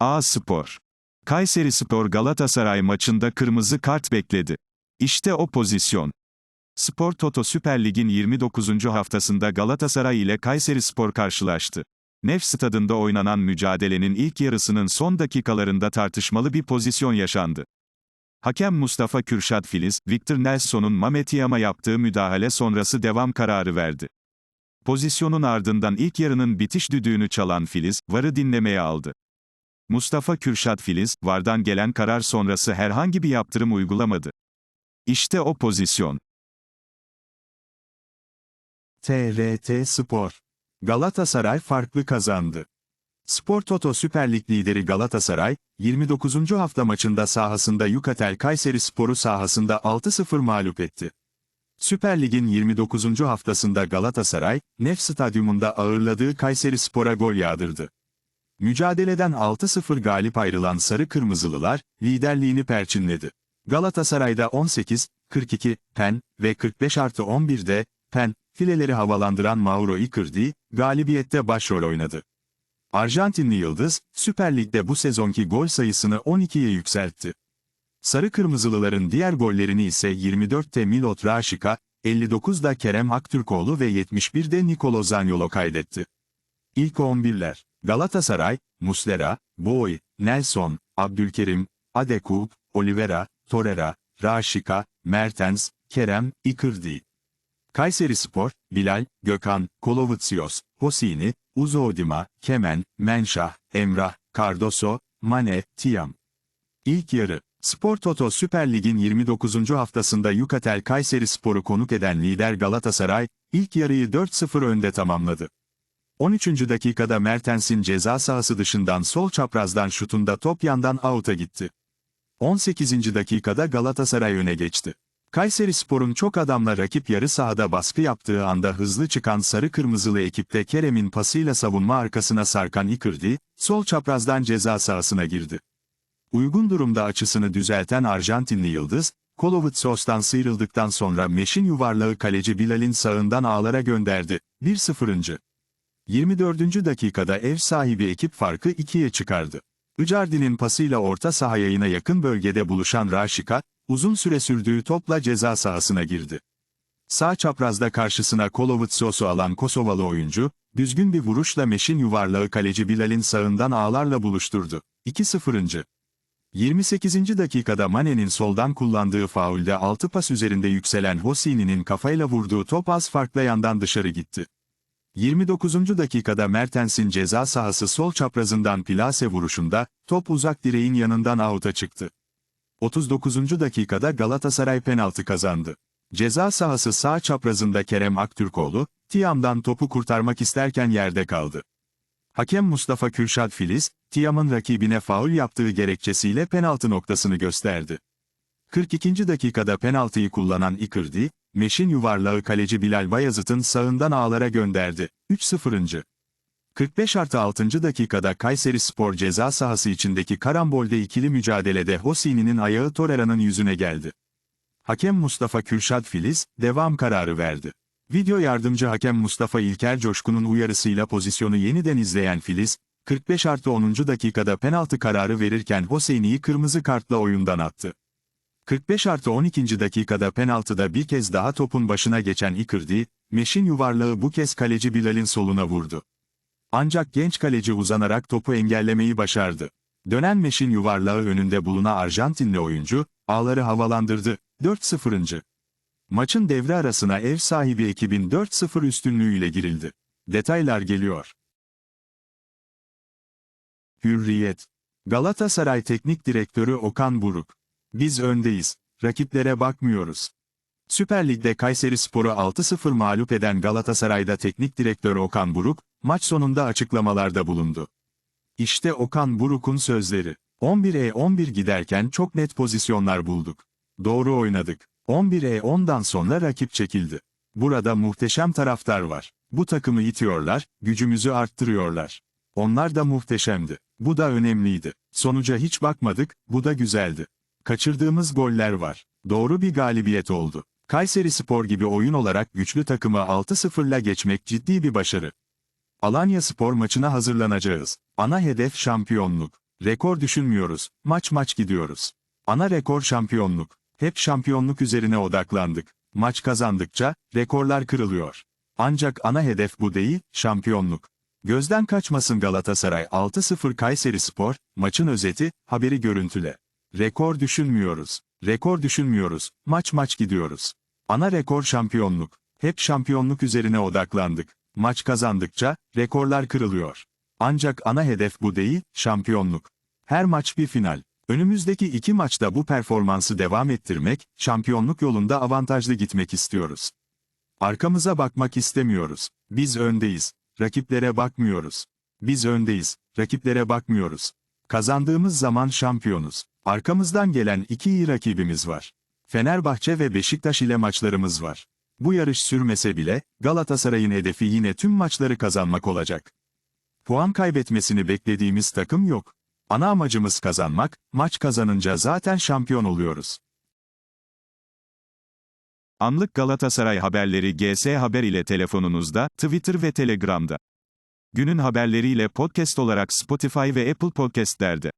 A Spor. Kayseri Spor Galatasaray maçında kırmızı kart bekledi. İşte o pozisyon. Spor Toto Süper Lig'in 29. haftasında Galatasaray ile Kayseri Spor karşılaştı. Nef stadında oynanan mücadelenin ilk yarısının son dakikalarında tartışmalı bir pozisyon yaşandı. Hakem Mustafa Kürşat Filiz, Victor Nelson'un Mamet Yam'a yaptığı müdahale sonrası devam kararı verdi. Pozisyonun ardından ilk yarının bitiş düdüğünü çalan Filiz, VAR'ı dinlemeye aldı. Mustafa Kürşat Filiz, VAR'dan gelen karar sonrası herhangi bir yaptırım uygulamadı. İşte o pozisyon. TRT Spor. Galatasaray farklı kazandı. Spor Toto Süper Lig lideri Galatasaray, 29. hafta maçında sahasında Yukatel Kayseri Sporu sahasında 6-0 mağlup etti. Süper Lig'in 29. haftasında Galatasaray, Nef Stadyumunda ağırladığı Kayseri Spor'a gol yağdırdı. Mücadeleden 6-0 galip ayrılan Sarı Kırmızılılar, liderliğini perçinledi. Galatasaray'da 18, 42, pen ve 45 artı 11'de, pen, fileleri havalandıran Mauro Icardi, galibiyette başrol oynadı. Arjantinli Yıldız, Süper Lig'de bu sezonki gol sayısını 12'ye yükseltti. Sarı Kırmızılıların diğer gollerini ise 24'te Milot Raşika, 59'da Kerem Aktürkoğlu ve 71'de Nicolo Zaniolo kaydetti. İlk 11'ler, Galatasaray, Muslera, Boy, Nelson, Abdülkerim, Adekub, Olivera, Torreira, Raşika, Mertens, Kerem, Icardi. Kayseri Spor, Bilal, Gökhan, Kolovutsios, Hosini, Uzoodima, Kemen, Menşah, Emrah, Cardoso, Mane, Tiam. İlk yarı, Spor Toto Süper Lig'in 29. haftasında Yukatel Kayseri Spor'u konuk eden lider Galatasaray, ilk yarıyı 4-0 önde tamamladı. 13. dakikada Mertens'in ceza sahası dışından sol çaprazdan şutunda top yandan out'a gitti. 18. dakikada Galatasaray öne geçti. Kayseri Spor'un çok adamla rakip yarı sahada baskı yaptığı anda hızlı çıkan sarı kırmızılı ekipte Kerem'in pasıyla savunma arkasına sarkan Icardi, sol çaprazdan ceza sahasına girdi. Uygun durumda açısını düzelten Arjantinli Yıldız, Kolovitsos'tan sıyrıldıktan sonra meşin yuvarlağı kaleci Bilal'in sağından ağlara gönderdi. 1-0. 24. dakikada ev sahibi ekip farkı 2'ye çıkardı. Icardi'nin pasıyla orta saha yayına yakın bölgede buluşan Raşika, uzun süre sürdüğü topla ceza sahasına girdi. Sağ çaprazda karşısına Kolovitsos'u alan Kosovalı oyuncu, düzgün bir vuruşla meşin yuvarlağı kaleci Bilal'in sağından ağlarla buluşturdu. 2-0. 28. dakikada Mane'nin soldan kullandığı faulde 6 pas üzerinde yükselen Hosini'nin kafayla vurduğu top az farkla yandan dışarı gitti. 29. dakikada Mertens'in ceza sahası sol çaprazından plase vuruşunda, top uzak direğin yanından out'a çıktı. 39. dakikada Galatasaray penaltı kazandı. Ceza sahası sağ çaprazında Kerem Aktürkoğlu, Tiam'dan topu kurtarmak isterken yerde kaldı. Hakem Mustafa Kürşat Filiz, Tiam'ın rakibine faul yaptığı gerekçesiyle penaltı noktasını gösterdi. 42. dakikada penaltıyı kullanan Icardi, Meşin yuvarlağı kaleci Bilal Bayazıt'ın sağından ağlara gönderdi. 3-0. 45 artı 6. dakikada Kayseri Spor ceza sahası içindeki karambolde ikili mücadelede Hosini'nin ayağı Torreira'nın yüzüne geldi. Hakem Mustafa Kürşat Filiz, devam kararı verdi. Video yardımcı hakem Mustafa İlker Coşkun'un uyarısıyla pozisyonu yeniden izleyen Filiz, 45 artı 10. dakikada penaltı kararı verirken Hoseyni'yi kırmızı kartla oyundan attı. 45 artı 12. dakikada penaltıda bir kez daha topun başına geçen Icardi, Meşin yuvarlağı bu kez kaleci Bilal'in soluna vurdu. Ancak genç kaleci uzanarak topu engellemeyi başardı. Dönen Meşin yuvarlağı önünde bulunan Arjantinli oyuncu, ağları havalandırdı. 4-0. Maçın devre arasına ev sahibi ekibin 4-0 üstünlüğüyle girildi. Detaylar geliyor. Hürriyet. Galatasaray Teknik Direktörü Okan Buruk. Biz öndeyiz. Rakiplere bakmıyoruz. Süper Lig'de Kayseri Spor'u 6-0 mağlup eden Galatasaray'da teknik direktör Okan Buruk, maç sonunda açıklamalarda bulundu. İşte Okan Buruk'un sözleri. 11'e 11 giderken çok net pozisyonlar bulduk. Doğru oynadık. 11'e 10'dan sonra rakip çekildi. Burada muhteşem taraftar var. Bu takımı itiyorlar, gücümüzü arttırıyorlar. Onlar da muhteşemdi. Bu da önemliydi. Sonuca hiç bakmadık, bu da güzeldi. Kaçırdığımız goller var. Doğru bir galibiyet oldu. Kayseri Spor gibi oyun olarak güçlü takımı 6-0'la geçmek ciddi bir başarı. Alanya Spor maçına hazırlanacağız. Ana hedef şampiyonluk. Rekor düşünmüyoruz, maç maç gidiyoruz. Ana rekor şampiyonluk. Hep şampiyonluk üzerine odaklandık. Maç kazandıkça, rekorlar kırılıyor. Ancak ana hedef bu değil, şampiyonluk. Gözden kaçmasın Galatasaray 6-0 Kayseri Spor, maçın özeti, haberi görüntüle. Rekor düşünmüyoruz. Rekor düşünmüyoruz, maç maç gidiyoruz. Ana rekor şampiyonluk. Hep şampiyonluk üzerine odaklandık. Maç kazandıkça, rekorlar kırılıyor. Ancak ana hedef bu değil, şampiyonluk. Her maç bir final. Önümüzdeki iki maçta bu performansı devam ettirmek, şampiyonluk yolunda avantajlı gitmek istiyoruz. Arkamıza bakmak istemiyoruz. Biz öndeyiz. Rakiplere bakmıyoruz. Biz öndeyiz. Rakiplere bakmıyoruz. Kazandığımız zaman şampiyonuz. Arkamızdan gelen iki iyi rakibimiz var. Fenerbahçe ve Beşiktaş ile maçlarımız var. Bu yarış sürmese bile, Galatasaray'ın hedefi yine tüm maçları kazanmak olacak. Puan kaybetmesini beklediğimiz takım yok. Ana amacımız kazanmak, maç kazanınca zaten şampiyon oluyoruz. Anlık Galatasaray haberleri GS Haber ile telefonunuzda, Twitter ve Telegram'da. Günün haberleriyle podcast olarak Spotify ve Apple Podcast'lerde.